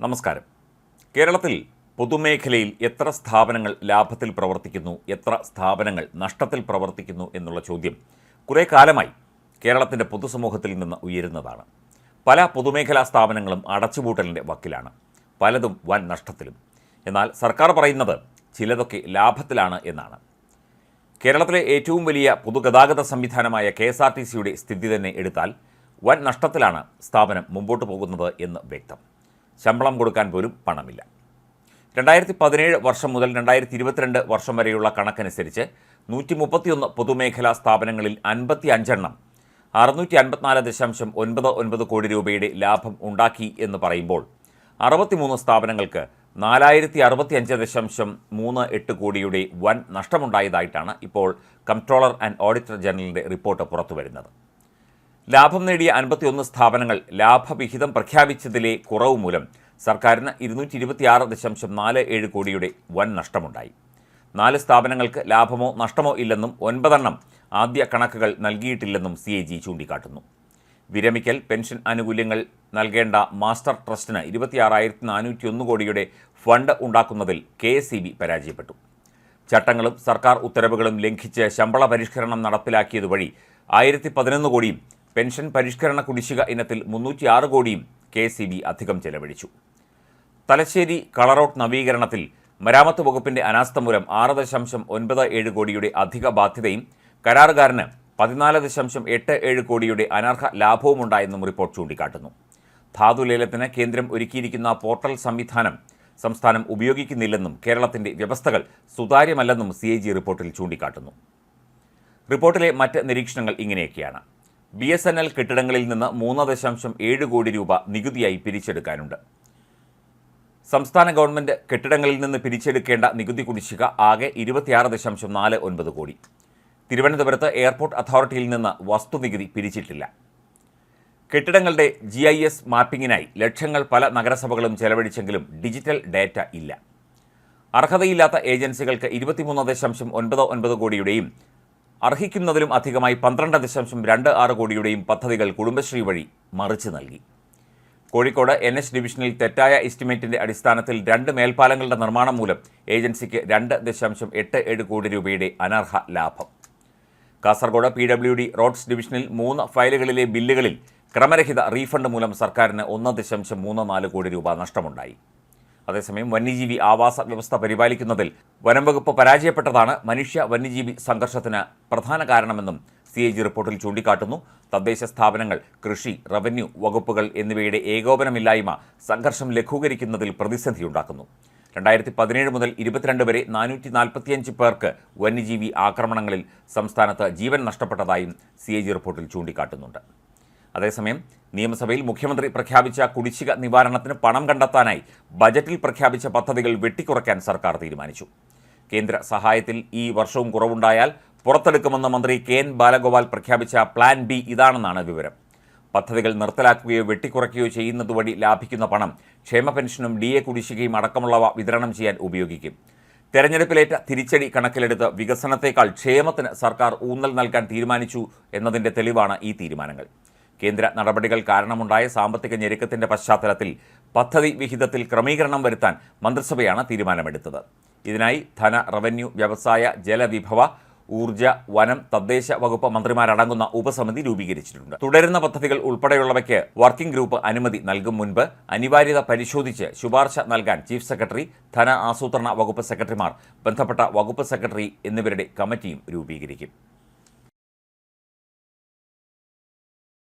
നമസ്കാരം. കേരളത്തിൽ പൊതുമേഖലയിൽ എത്ര സ്ഥാപനങ്ങൾ ലാഭത്തിൽ പ്രവർത്തിക്കുന്നു എത്ര സ്ഥാപനങ്ങൾ നഷ്ടത്തിൽ പ്രവർത്തിക്കുന്നു എന്നുള്ള ചോദ്യം കുറേ കാലമായി കേരളത്തിന്റെ പൊതുസമൂഹത്തിൽ നിന്ന് ഉയരുന്നതാണ്. പല പൊതുമേഖലാ സ്ഥാപനങ്ങളും അടച്ചുപൂട്ടലിന്റെ വക്കിലാണ്. പലതും വൻ നഷ്ടത്തിലും. എന്നാൽ സർക്കാർ പറയുന്നത് ചിലതൊക്കെ ലാഭത്തിലാണ് എന്നാണ്. കേരളത്തിലെ ഏറ്റവും വലിയ പൊതുഗതാഗത സംവിധാനമായ കെ എസ് ആർ ടി സിയുടെ സ്ഥിതി തന്നെ എടുത്താൽ വൻ നഷ്ടത്തിലാണ് സ്ഥാപനം മുമ്പോട്ട് പോകുന്നത് എന്ന് വ്യക്തം. ശമ്പളം കൊടുക്കാൻ പോലും പണമില്ല. രണ്ടായിരത്തി പതിനേഴ് വർഷം മുതൽ രണ്ടായിരത്തി ഇരുപത്തിരണ്ട് വർഷം വരെയുള്ള കണക്കനുസരിച്ച് നൂറ്റി മുപ്പത്തിയൊന്ന് പൊതുമേഖലാ സ്ഥാപനങ്ങളിൽ അൻപത്തി അഞ്ചെണ്ണം അറുന്നൂറ്റി അൻപത്തിനാല് ദശാംശം ഒൻപത് ഒൻപത് കോടി രൂപയുടെ ലാഭം ഉണ്ടാക്കി എന്ന് പറയുമ്പോൾ അറുപത്തിമൂന്ന് സ്ഥാപനങ്ങൾക്ക് നാലായിരത്തി അറുപത്തി അഞ്ച് ദശാംശം മൂന്ന് എട്ട് കോടിയുടെ വൻ നഷ്ടമുണ്ടായതായിട്ടാണ് ഇപ്പോൾ കംട്രോളർ ആൻഡ് ഓഡിറ്റർ ജനറലിന്റെ റിപ്പോർട്ട് പുറത്തുവരുന്നത്. ലാഭം നേടിയ അൻപത്തിയൊന്ന് സ്ഥാപനങ്ങൾ ലാഭവിഹിതം പ്രഖ്യാപിച്ചതിലെ കുറവ് മൂലം സർക്കാരിന് ഇരുന്നൂറ്റി ഇരുപത്തിയാറ് ദശാംശം നാല് ഏഴ് കോടിയുടെ വൻ നഷ്ടമുണ്ടായി. നാല് സ്ഥാപനങ്ങൾക്ക് ലാഭമോ നഷ്ടമോ ഇല്ലെന്നും ഒൻപതെണ്ണം ആദ്യ കണക്കുകൾ നൽകിയിട്ടില്ലെന്നും സി എ ജി ചൂണ്ടിക്കാട്ടുന്നു. വിരമിക്കൽ പെൻഷൻ ആനുകൂല്യങ്ങൾ നൽകേണ്ട മാസ്റ്റർ ട്രസ്റ്റിന് ഇരുപത്തിയാറായിരത്തി നാനൂറ്റി ഒന്ന് കോടിയുടെ ഫണ്ട് ഉണ്ടാക്കുന്നതിൽ കെ എസ് പരാജയപ്പെട്ടു. ചട്ടങ്ങളും സർക്കാർ ഉത്തരവുകളും ലംഘിച്ച് ശമ്പള പരിഷ്കരണം നടപ്പിലാക്കിയതുവഴി ആയിരത്തി പതിനൊന്ന് കോടിയും പെൻഷൻ പരിഷ്കരണ കുടിശ്ശിക ഇനത്തിൽ മുന്നൂറ്റിയാറ് കോടിയും കെ സി ബി അധികം ചെലവഴിച്ചു. തലശ്ശേരി കളറോട്ട് നവീകരണത്തിൽ മരാമത്ത് വകുപ്പിന്റെ അനാസ്ഥ മൂലം ആറ് ദശാംശം ഒൻപത് ഏഴ് കോടിയുടെ അധിക ബാധ്യതയും കരാറുകാരന് പതിനാല് ദശാംശം എട്ട് ഏഴ് കോടിയുടെ അനർഹ ലാഭവുമുണ്ടായെന്നും റിപ്പോർട്ട് ചൂണ്ടിക്കാട്ടുന്നു. ധാതുലേലത്തിന് കേന്ദ്രം ഒരുക്കിയിരിക്കുന്ന പോർട്ടൽ സംവിധാനം സംസ്ഥാനം ഉപയോഗിക്കുന്നില്ലെന്നും കേരളത്തിന്റെ വ്യവസ്ഥകൾ സുതാര്യമല്ലെന്നും സി റിപ്പോർട്ടിൽ ചൂണ്ടിക്കാട്ടുന്നു. റിപ്പോർട്ടിലെ മറ്റ് നിരീക്ഷണങ്ങൾ ഇങ്ങനെയൊക്കെയാണ്. ബി എസ് എൻ എൽ കെട്ടിടങ്ങളിൽ നിന്ന് മൂന്ന് ദശാംശം ഏഴ് കോടി രൂപ നികുതിയായി പിരിച്ചെടുക്കാനുണ്ട്. സംസ്ഥാന ഗവൺമെന്റ് കെട്ടിടങ്ങളിൽ നിന്ന് പിരിച്ചെടുക്കേണ്ട നികുതി കുടിശ്ശിക ആകെ ഇരുപത്തിയാറ് ദശാംശം നാല് ഒൻപത് കോടി. തിരുവനന്തപുരത്ത് എയർപോർട്ട് അതോറിറ്റിയിൽ നിന്ന് വസ്തുനികുതി പിരിച്ചിട്ടില്ല. കെട്ടിടങ്ങളുടെ ജി ഐ എസ് മാപ്പിങ്ങിനായി ലക്ഷങ്ങൾ പല നഗരസഭകളും ചെലവഴിച്ചെങ്കിലും ഡിജിറ്റൽ ഡാറ്റ ഇല്ല. അർഹതയില്ലാത്ത ഏജൻസികൾക്ക് ഇരുപത്തിമൂന്ന് ദശാംശം ഒൻപത് ഒൻപത് കോടിയുടെയും അർഹിക്കുന്നതിലും അധികമായി പന്ത്രണ്ട് ദശാംശം രണ്ട് ആറ് കോടിയുടെയും പദ്ധതികൾ കുടുംബശ്രീ വഴി മറിച്ച് നൽകി. കോഴിക്കോട് എൻ എച്ച് ഡിവിഷനിൽ തെറ്റായ എസ്റ്റിമേറ്റിന്റെ അടിസ്ഥാനത്തിൽ രണ്ട് മേൽപ്പാലങ്ങളുടെ നിർമ്മാണം മൂലം ഏജൻസിക്ക് രണ്ട് ദശാംശം എട്ട് ഏഴ് കോടി രൂപയുടെ അനർഹ ലാഭം. Kasaragod P W D roads ഡിവിഷനിൽ മൂന്ന് ഫയലുകളിലെ ബില്ലുകളിൽ ക്രമരഹിത റീഫണ്ട് മൂലം സർക്കാരിന് ഒന്ന് ദശാംശം മൂന്ന് നാല് കോടി രൂപ നഷ്ടമുണ്ടായി. അതേസമയം വന്യജീവി ആവാസ വ്യവസ്ഥ പരിപാലിക്കുന്നതിൽ വനംവകുപ്പ് പരാജയപ്പെട്ടതാണ് മനുഷ്യ വന്യജീവി സംഘർഷത്തിന് പ്രധാന കാരണമെന്നും സി എ ജി റിപ്പോർട്ടിൽ ചൂണ്ടിക്കാട്ടുന്നു. തദ്ദേശ സ്ഥാപനങ്ങൾ കൃഷി റവന്യൂ വകുപ്പുകൾ എന്നിവയുടെ ഏകോപനമില്ലായ്മ സംഘർഷം ലഘൂകരിക്കുന്നതിൽ പ്രതിസന്ധിയുണ്ടാക്കുന്നു. രണ്ടായിരത്തി പതിനേഴ് മുതൽ ഇരുപത്തിരണ്ട് വരെ നാനൂറ്റി നാൽപ്പത്തിയഞ്ച് പേർക്ക് വന്യജീവി ആക്രമണങ്ങളിൽ സംസ്ഥാനത്ത് ജീവൻ നഷ്ടപ്പെട്ടതായും സി റിപ്പോർട്ടിൽ ചൂണ്ടിക്കാട്ടുന്നുണ്ട്. അതേസമയം നിയമസഭയിൽ മുഖ്യമന്ത്രി പ്രഖ്യാപിച്ച കുടിശ്ശിക നിവാരണത്തിന് പണം കണ്ടെത്താനായി ബജറ്റിൽ പ്രഖ്യാപിച്ച പദ്ധതികൾ വെട്ടിക്കുറയ്ക്കാൻ സർക്കാർ തീരുമാനിച്ചു. കേന്ദ്ര സഹായത്തിൽ ഈ വർഷവും കുറവുണ്ടായാൽ പുറത്തെടുക്കുമെന്ന് മന്ത്രി കെ എൻ ബാലഗോപാൽ പ്രഖ്യാപിച്ച പ്ലാൻ ബി ഇതാണെന്നാണ് വിവരം. പദ്ധതികൾ നിർത്തലാക്കുകയോ വെട്ടിക്കുറയ്ക്കുകയോ ചെയ്യുന്നതുവഴി ലാഭിക്കുന്ന പണം ക്ഷേമ പെൻഷനും ഡി എ കുടിശ്ശികയും അടക്കമുള്ളവ വിതരണം ചെയ്യാൻ ഉപയോഗിക്കും. തെരഞ്ഞെടുപ്പിലേറ്റ തിരിച്ചടി കണക്കിലെടുത്ത് വികസനത്തേക്കാൾ ക്ഷേമത്തിന് സർക്കാർ ഊന്നൽ നൽകാൻ തീരുമാനിച്ചു എന്നതിന്റെ തെളിവാണ് ഈ തീരുമാനങ്ങൾ. കേന്ദ്ര നടപടികൾ കാരണമുണ്ടായ സാമ്പത്തിക ഞെരുക്കത്തിന്റെ പശ്ചാത്തലത്തിൽ പദ്ധതി വിഹിതത്തിൽ ക്രമീകരണം വരുത്താൻ മന്ത്രിസഭയാണ് തീരുമാനമെടുത്തത്. ഇതിനായി ധന റവന്യൂ വ്യവസായ ജലവിഭവ ഊർജ വനം തദ്ദേശ വകുപ്പ് മന്ത്രിമാരടങ്ങുന്ന ഉപസമിതി രൂപീകരിച്ചിട്ടുണ്ട്. തുടരുന്ന പദ്ധതികൾ ഉൾപ്പെടെയുള്ളവയ്ക്ക് വർക്കിംഗ് ഗ്രൂപ്പ് അനുമതി നൽകും മുൻപ് അനിവാര്യത പരിശോധിച്ച് ശുപാർശ നൽകാൻ ചീഫ് സെക്രട്ടറി ധന ആസൂത്രണ വകുപ്പ് സെക്രട്ടറിമാർ ബന്ധപ്പെട്ട വകുപ്പ് സെക്രട്ടറി എന്നിവരുടെ കമ്മിറ്റിയും രൂപീകരിക്കും.